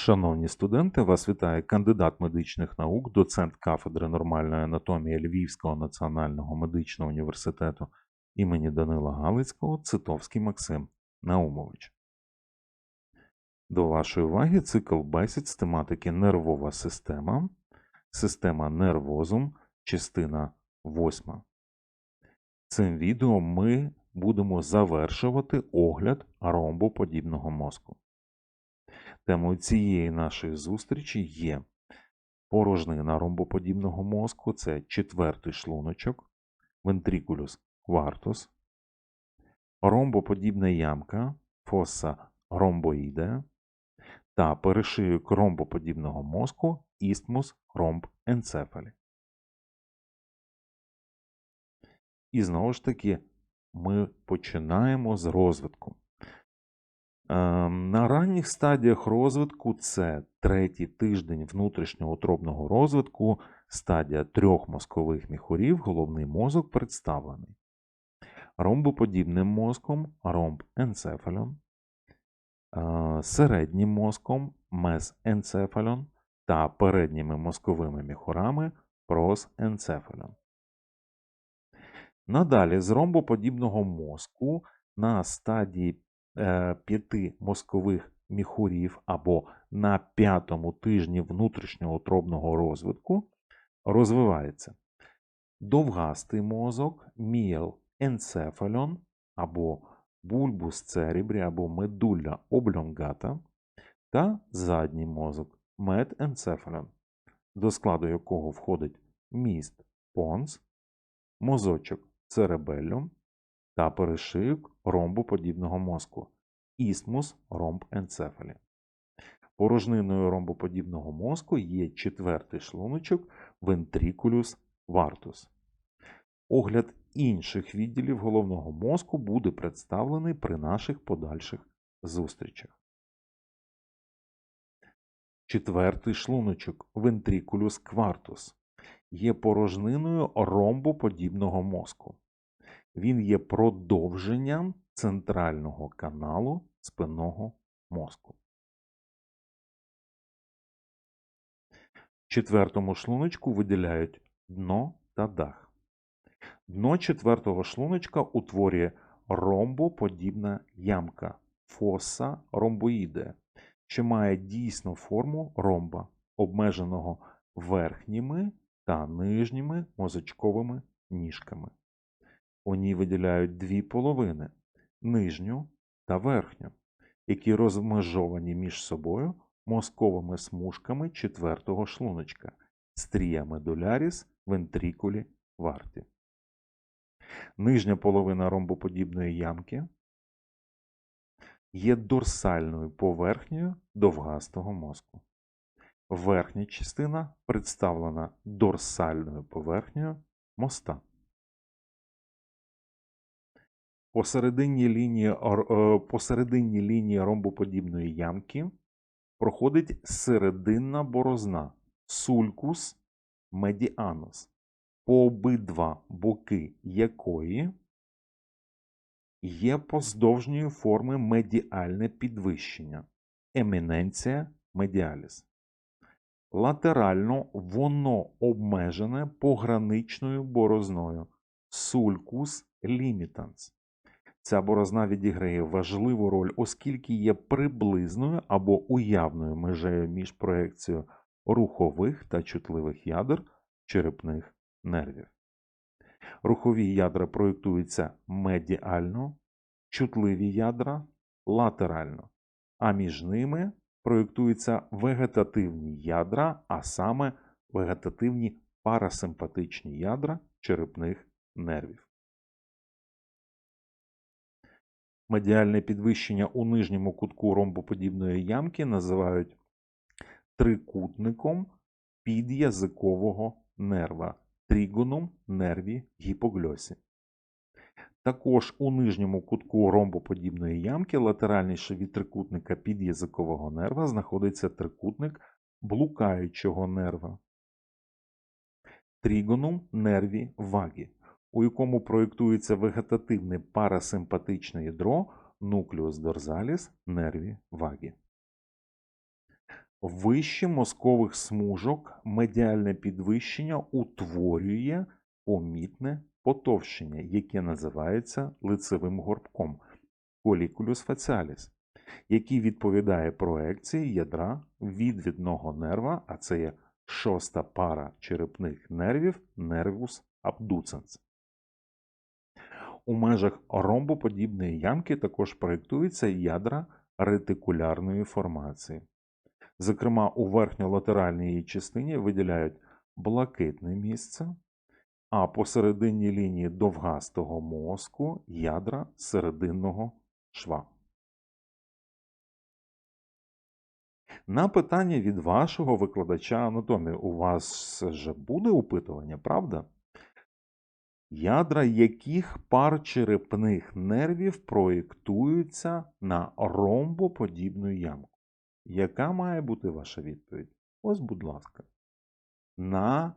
Шановні студенти, вас вітає кандидат медичних наук, доцент кафедри нормальної анатомії Львівського національного медичного університету імені Данила Галицького Цитовський Максим Наумович. До вашої уваги цикл бесід з тематики Нервова система, система нервозум, частина 8. Цим відео ми будемо завершувати огляд ромбоподібного мозку. Темою цієї нашої зустрічі є порожнина ромбоподібного мозку, це четвертий шлуночок, вентрикулюс квартус, ромбоподібна ямка, фоса ромбоїде та перешийок ромбоподібного мозку істмус ромб енцефалі. І знову ж таки, ми починаємо з розвитку. Ем, На ранніх стадіях розвитку це третій тиждень внутрішнього утробного розвитку, стадія трьох мозкових міхурів, головний мозок представлений ромбоподібним мозком ромб енцефалон, е, середнім мозком мезенцефалон та передніми мозковими міхурами просенцефалон. Надалі з ромбоподібного мозку на стадії п'яти мозкових міхурів або на п'ятому тижні внутрішнього утробного розвитку розвивається. Довгастий мозок, міел енцефалон або бульбус церебрі або медулля облонгата та задній мозок меденцефалон, до складу якого входить міст понс, мозочок церебеллум та перешийок ромбоподібного мозку істмус ромбенцефалі. Порожниною ромбоподібного мозку є четвертий шлуночок вентрикулюс вартус. Огляд інших відділів головного мозку буде представлений при наших подальших зустрічах. Четвертий шлуночок вентрикулюс квартус є порожниною ромбоподібного мозку. Він є продовженням центрального каналу спинного мозку. В четвертому шлуночку виділяють дно та дах. Дно четвертого шлуночка утворює ромбоподібна ямка фоса ромбоїде, що має дійсну форму ромба, обмеженого верхніми та нижніми мозочковими ніжками. У ній виділяють дві половини нижню та верхню, які розмежовані між собою мозковими смужками четвертого шлуночка стрія медуляріс вентрикулі варті. Нижня половина ромбоподібної ямки є дорсальною поверхнею довгастого мозку. Верхня частина представлена дорсальною поверхнею моста. Посередині лінії, е, посередині лінії ромбоподібної ямки проходить серединна борозна сулькус медіанус, по обидва боки якої є поздовжньої форми медіальне підвищення еміненція медіаліс. Латерально воно обмежене пограничною борозною сулькус лімітанс. Ця борозна відіграє важливу роль, оскільки є приблизною або уявною межею між проекцією рухових та чутливих ядер черепних нервів. Рухові ядра проєктуються медіально, чутливі ядра латерально, а між ними проєктуються вегетативні ядра, а саме вегетативні парасимпатичні ядра черепних нервів. Медіальне підвищення у нижньому кутку ромбоподібної ямки називають трикутником під'язикового нерва тригоном нерві гіпогльосі. Також у нижньому кутку ромбоподібної ямки, латеральніше від трикутника під'язикового нерва, знаходиться трикутник блукаючого нерва. Тригоном нерві вагі у якому проєктується вегетативне парасимпатичне ядро нуклеус дорзаліс нерві вагі. Вище мозкових смужок медіальне підвищення утворює помітне потовщення, яке називається лицевим горбком колікулюс фаціаліс, який відповідає проекції ядра відвідного нерва, а це є шоста пара черепних нервів нервус абдуценс. У межах ромбоподібної ямки також проєктуються ядра ретикулярної формації. Зокрема, у верхньолатеральній її частині виділяють блакитне місце, а посередині лінії довгастого мозку ядра серединного шва. На питання від вашого викладача анатомії у вас же буде опитування, правда? Ядра яких пар черепних нервів проєктуються на ромбоподібну ямку? Яка має бути ваша відповідь? Ось, будь ласка. На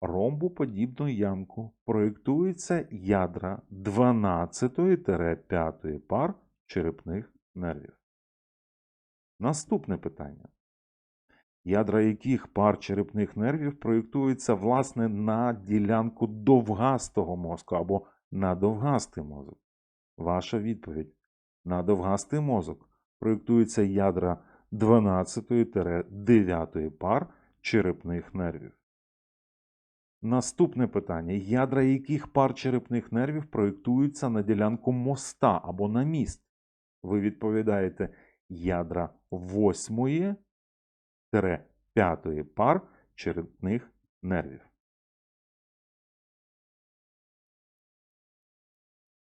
ромбоподібну ямку проєктуються ядра 12-5 пар черепних нервів. Наступне питання. Ядра яких пар черепних нервів проєктуються власне на ділянку довгастого мозку або на довгастий мозок? Ваша відповідь. На довгастий мозок проєктуються ядра 12-9 пар черепних нервів. Наступне питання. Ядра яких пар черепних нервів проєктуються на ділянку моста або на міст? Ви відповідаєте ядра 8 5 пар черепних нервів.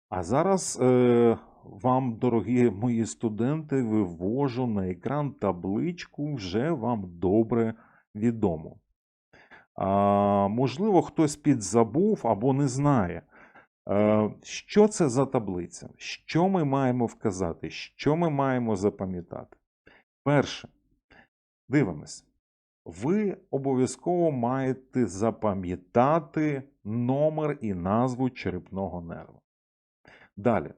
А зараз е, вам, дорогі мої студенти, вивожу на екран табличку вже вам добре відому. А, Можливо, хтось підзабув або не знає. А, що це за таблиця? Що ми маємо вказати? Що ми маємо запам'ятати? Перше, дивимось. Ви обов'язково маєте запам'ятати номер і назву черепного нерва. Далі.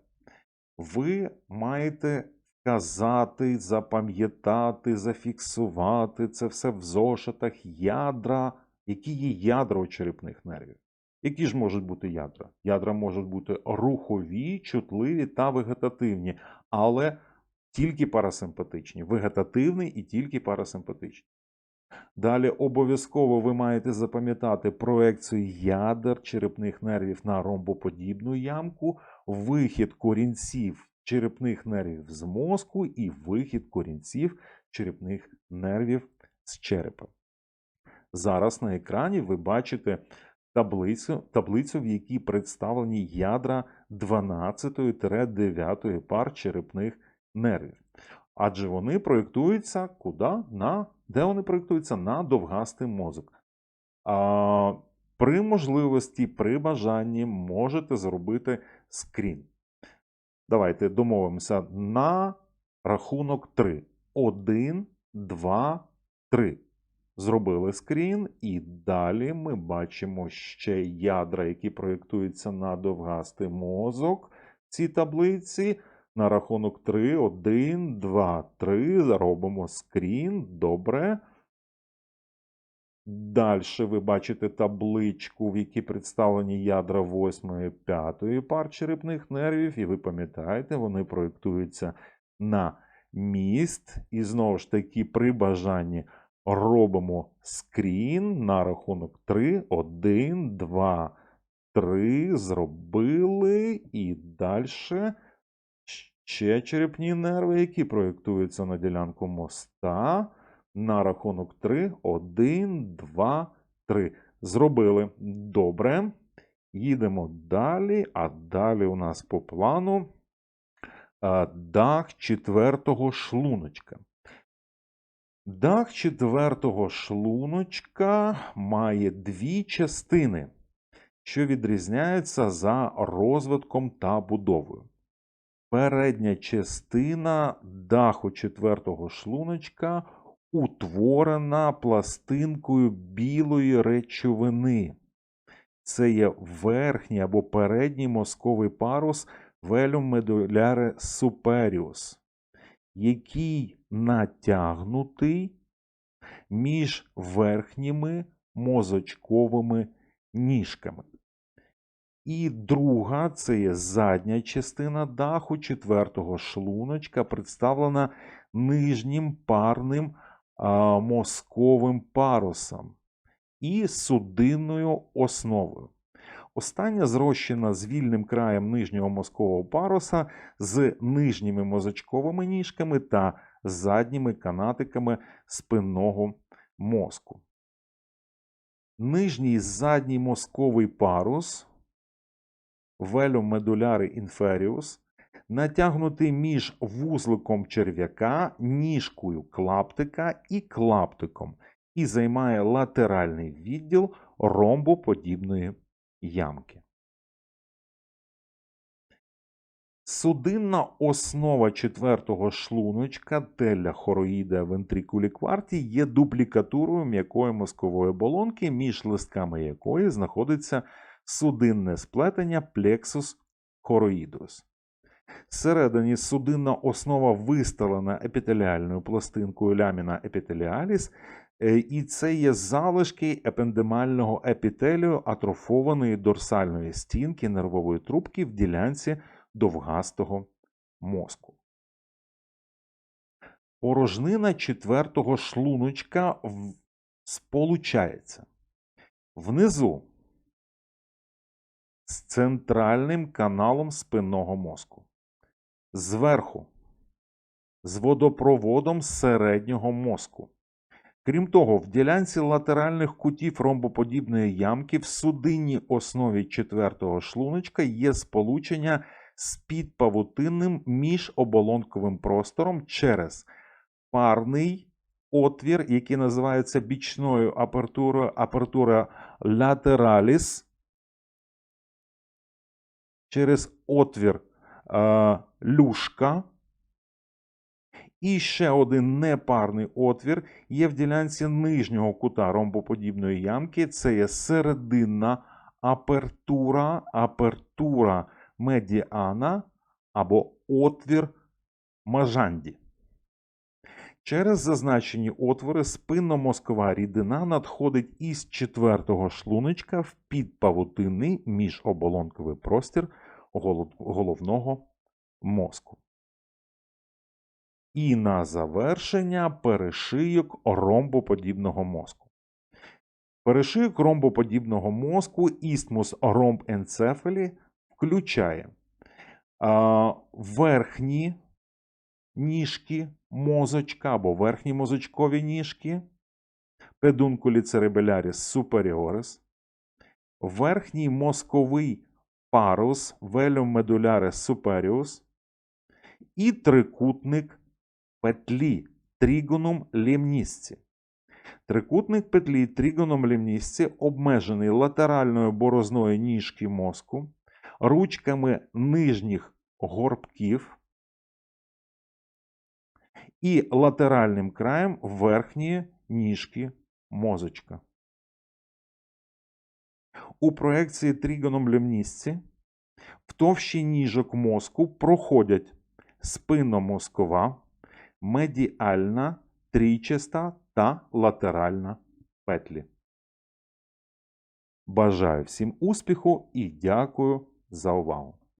Ви маєте вказати, запам'ятати, зафіксувати це все в зошитах ядра, які є ядра черепних нервів. Які ж можуть бути ядра? Ядра можуть бути рухові, чутливі та вегетативні, але тільки парасимпатичні. Вегетативний і тільки парасимпатичний. Далі обов'язково ви маєте запам'ятати проекцію ядер черепних нервів на ромбоподібну ямку, вихід корінців черепних нервів з мозку і вихід корінців черепних нервів з черепа. Зараз на екрані ви бачите таблицю, таблицю в якій представлені ядра 12-9 пар черепних нервів. Адже вони проєктуються куди? На, Де вони проєктуються? На довгастий мозок. А, При можливості, при бажанні можете зробити скрін. Давайте домовимося на рахунок 3. 1, 2, 3. Зробили скрін, і далі ми бачимо ще ядра, які проєктуються на довгастий мозок в цій таблиці. На рахунок 3, 1, 2, 3. Робимо скрін. Добре. Далі ви бачите табличку, в якій представлені ядра 8 і 5 пар черепних нервів, і ви пам'ятаєте, вони проєктуються на міст. І знову ж таки, при бажанні робимо скрін на рахунок 3, 1, 2, 3. Зробили. І далі ще черепні нерви, які проєктуються на ділянку моста. На рахунок 3. 1, 2, 3. Зробили. Добре. Їдемо далі. А далі у нас по плану дах четвертого шлуночка. Дах четвертого шлуночка має дві частини, що відрізняються за розвитком та будовою. Передня частина даху четвертого шлуночка утворена пластинкою білої речовини. Це є верхній або передній мозковий парус velum medullare superius, який натягнутий між верхніми мозочковими ніжками. І друга це є задня частина даху четвертого шлуночка, представлена нижнім парним а, мозковим парусом і судинною основою. Остання зрощена з вільним краєм нижнього мозкового паруса з нижніми мозочковими ніжками та задніми канатиками спинного мозку. Нижній задній мозковий парус medullare inferius натягнутий між вузликом черв'яка, ніжкою клаптика і клаптиком і займає латеральний відділ ромбоподібної ямки. Судинна основа четвертого шлуночка телля хороїда вентрикулі кварті є дуплікатурою м'якої мозкової оболонки, між листками якої знаходиться судинне сплетення плексус хороїдус. Всередині судинна основа виставлена епітеліальною пластинкою ляміна епітеліаліс, е, і це є залишки епендемального епітелію атрофованої дорсальної стінки нервової трубки в ділянці довгастого мозку. Порожнина четвертого шлуночка сполучається внизу з центральним каналом спинного мозку, зверху з водопроводом середнього мозку. Крім того, в ділянці латеральних кутів ромбоподібної ямки в судинній основі четвертого шлуночка є сполучення з підпавутинним міжоболонковим простором через парний отвір, який називається бічною апертурою, апертура lateraalis, через отвір е, люшка. І ще один непарний отвір є в ділянці нижнього кута ромбоподібної ямки. Це є серединна апертура, апертура медіана або отвір мажанді. Через зазначені отвори спинномозкова рідина надходить із четвертого шлуночка в підпавутинний міжоболонковий простір головного мозку. І на завершення перешийок ромбоподібного мозку. Перешийок ромбоподібного мозку істмус ромбенцефалі включає верхні ніжки мозочка або верхні мозочкові ніжки, педункулі cerebelляris superiores, верхній мозковий парус velum medullaris superius і трикутник петлі тригонум лемнісці. Трикутник петлі тригоном лемнісці обмежений латеральною борозною ніжки мозку, ручками нижніх горбків і латеральним краєм верхньої ніжки мозочка. У проекції тригоном лемнісці в товщі ніжок мозку проходять спинномозкова, медіальна, трійчаста та латеральна петлі. Бажаю всім успіху і дякую за увагу!